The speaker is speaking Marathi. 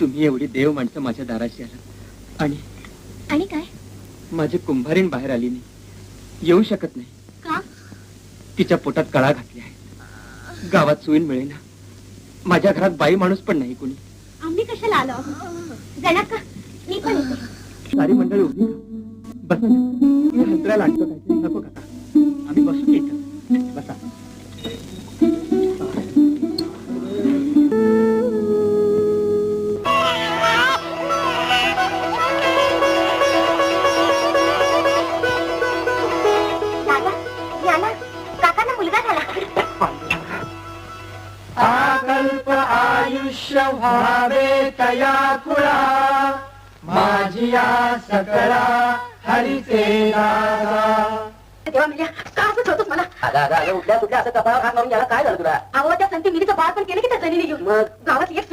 तुम्ही एवढी देव माणसं माझ्या दाराशी आला आणि आणि काय? माझी कुंभारीण बाहेर आली नाही. येऊ शकत नाही. का? तिच्या पोटात कळा घातली आहे. गावात सुईन मिळेना माझ्या घरात बाई माणूस पण नाही कुणी. आम्ही कशाला आलो? जाणार का? मी पण येते. सारी मंडळी उभी का? बसा ना. मी हंतरायला आणतो काहीतरी. नको काका. याला काकांना मुलगा झाला. आकल्प आयुष्य व्हावे तया खुळा माझी सकळा हरिचे तेव्हा म्हणजे का असंच होतोस मला? अगं अगं अगं उठल्या कुठल्या असं कपाळ खात मारून याला काय झालं तुला? अहो त्या संती मिरीचं बाळ पण केलं की त्या जणीने घेऊन? मग? गावात एक